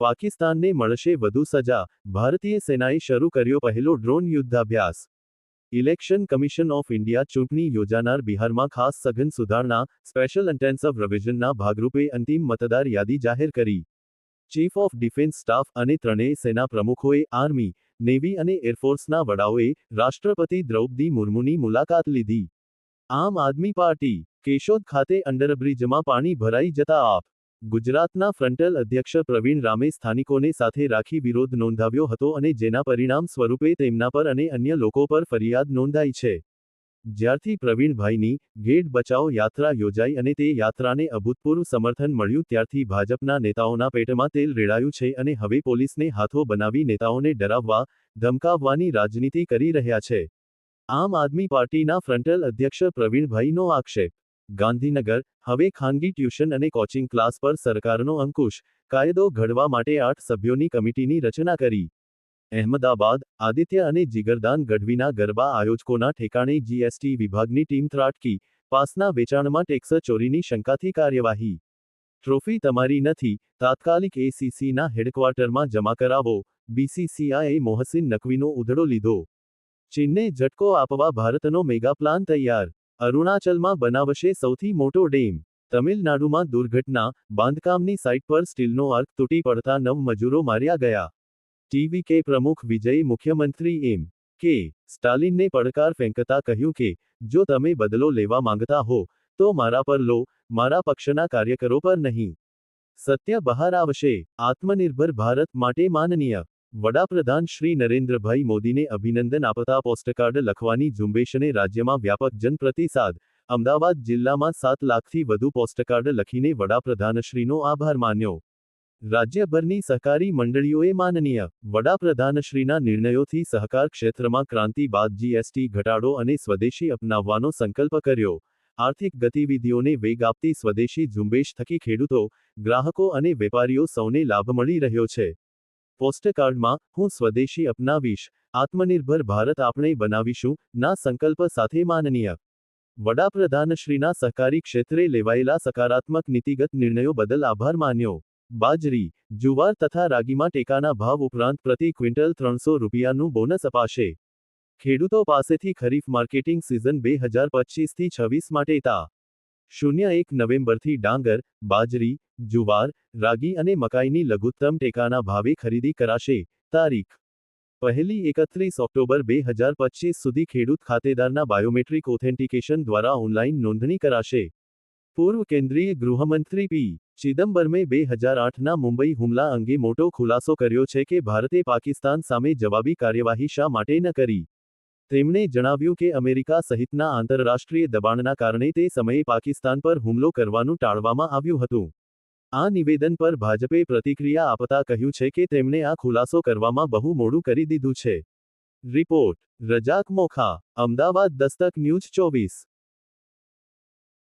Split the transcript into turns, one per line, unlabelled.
પાકિસ્તાનને મળશે વધુ સજા ભારતીય સેનાએ શરૂ કર્યો પહેલો drone યુદ્ધાભ્યાસ election commission of India ચૂંટણી યોજાનાર બિહારમાં ખાસ સઘન સુધારણા સ્પેશિયલ ઇન્ટેન્સિવ રિવિઝનના ભાગરૂપે અંતિમ મતદાર યાદી જાહેર કરી ચીફ ઓફ ડિફેન્સ સ્ટાફ અને ત્રણેય સેના પ્રમુખોએ આર્મી નેવી અને એરફોર્સના વડાઓએ રાષ્ટ્રપતિ દ્રૌપદી મુર્મુની મુલાકાત લીધી આમ આદમી પાર્ટી કેશોદ ખાતે અંડરબ્રિજમાં પાણી ભરાઈ જતા આપ ગુજરાતના ફ્રન્ટલ અધ્યક્ષ પ્રવીણ રામે સ્થાનિકોને સાથે રાખી વિરોધ નોંધાવ્યો હતો અને જેના પરિણામ સ્વરૂપે તેમના પર અને અન્ય લોકો પર ફરિયાદ નોંધાઈ છે. જ્યારથી પ્રવીણભાઈની ગેટ બચાવ યાત્રા યોજાઈ અને તે યાત્રાને અભૂતપૂર્વ સમર્થન મળ્યું ત્યારથી ભાજપના નેતાઓના પેટમાં તેલ રેડાયું છે અને હવે પોલીસને હાથો બનાવી નેતાઓને ડરાવવા, ધમકાવવાની રાજનીતિ કરી રહ્યા છે. આમ આદમી પાર્ટીના ફ્રન્ટલ અધ્યક્ષ પ્રવીણભાઈનો આક્ષેપ ગાંધીનગર, હવે ખાનગી ટ્યુશન અને કોચિંગ ક્લાસ પર સરકારનો અંકુશ, કાયદો ઘડવા માટે આઠ સભ્યોની કમિટીની રચના કરી. અહેમદાબાદ, આદિત્ય અને જીગરદાન ગઢવીના ગરબા આયોજકોના ઠેકાણે જીએસટી વિભાગની ટીમ ત્રાટકી, પાસના વેચાણમાં ટેક્સ ચોરીની શંકાથી કાર્યવાહી. ટ્રોફી તમારી નથી, તાત્કાલિક એસીસીના હેડક્વાર્ટરમાં જમા કરાવો, બીસીસીઆઈએ મોહસિન નકવીનો ઉધડો લીધો. ચીનને ઝટકો આપવા ભારતનો મેગા પ્લાન તૈયાર. અરુણાચલમાં બનાવશે સૌથી મોટો ડેમ. તમિલનાડુમાં દુર્ઘટના, બાંધકામની સાઇટ પર સ્ટીલનો આર્ક તૂટી પડતા નવ મજૂરો માર્યા ગયા. ટીવી કે પ્રમુખ વિજય, મુખ્યમંત્રી એમ. કે, સ્ટાલિનને પડકાર ફેંકતા કહ્યું કે, જો તમે બદલો લેવા માંગતા હો, તો મારા પર લો, મારા પક્ષના કાર્યકરો પર નહીં. સત્ય બહાર આવશે. આત્મનિર્ભર ભારત માટે માનનીય. વડાપ્રધાન શ્રી નરેન્દ્રભાઈ મોદીને અભિનંદન આપતા પોસ્ટકાર્ડ લખવાની ઝુંબેશને રાજ્યમાં વ્યાપક જનપ્રતિસાદ. અમદાવાદ જિલ્લામાં સાત લાખથી વધુ પોસ્ટકાર્ડ લખીને વડાપ્રધાનશ્રીનો આભાર માન્યો. રાજ્યભરની સહકારી મંડળીઓએ માનનીય વડાપ્રધાનશ્રીના નિર્ણયોથી સહકાર ક્ષેત્રમાં ક્રાંતિ બાદ જીએસટી ઘટાડો અને સ્વદેશી અપનાવવાનો સંકલ્પ કર્યો. આર્થિક ગતિવિધિઓને વેગ આપતી સ્વદેશી ઝુંબેશ થકી ખેડૂતો, ગ્રાહકો અને વેપારીઓ સૌને લાભ મળી રહ્યો છે. પોસ્ટકાર્ડમાં હું સ્વદેશી અપનાવીશ. આત્મનિર્ભર ભારત આપણે બનાવીશું, ના સંકલ્પ સાથે માનનીય. વડાપ્રધાનશ્રીના સહકારી ક્ષેત્રે લેવાયેલા સકારાત્મક નીતિગત નિર્ણયો બદલ આભાર માન્યો. બાજરી, જુવાર તથા રાગીમાં ટેકાના ભાવ ઉપરાંત પ્રતિ ક્વિન્ટલ ત્રણસો રૂપિયાનું બોનસ અપાશે. ખેડૂતો પાસેથી ખરીફ માર્કેટિંગ સિઝન બે હજાર પચીસથી છવ્વીસ માટે તા. શૂન્ય એક નવેમ્બરથી ડાંગર, બાજરી જુવાર, રાગી અને મકાઈની લઘુત્તમ ટેકાના ભાવે ખરીદી કરાશે. તારીખ. પહેલી એકત્રીસ ઓક્ટોબર બે હજાર પચીસ સુધી ખેડૂત ખાતેદારના બાયોમેટ્રિક ઓથેન્ટિકેશન દ્વારા ઓનલાઈન નોંધણી કરાશે. પૂર્વ કેન્દ્રીય ગૃહમંત્રી પી. ચિદમ્બરમે બે હજાર આઠના મુંબઈ હુમલા અંગે મોટો ખુલાસો કર્યો છે કે ભારતે પાકિસ્તાન સામે જવાબી કાર્યવાહી શા માટે ન કરી? તેમણે જણાવ્યું કે અમેરિકા સહિતના આંતરરાષ્ટ્રીય દબાણના કારણે તે સમયે પાકિસ્તાન પર હુમલો કરવાનું ટાળવામાં આવ્યું હતું. આ નિવેદન પર ભાજપે પ્રતિક્રિયા આપતા કહ્યું છે કે તેમણે આ ખુલાસો કરવામાં બહુ મોડું કરી દીધું છે. રિપોર્ટ, રજાક મોખા, અમદાવાદ દસ્તક ન્યૂઝ ચોવીસ.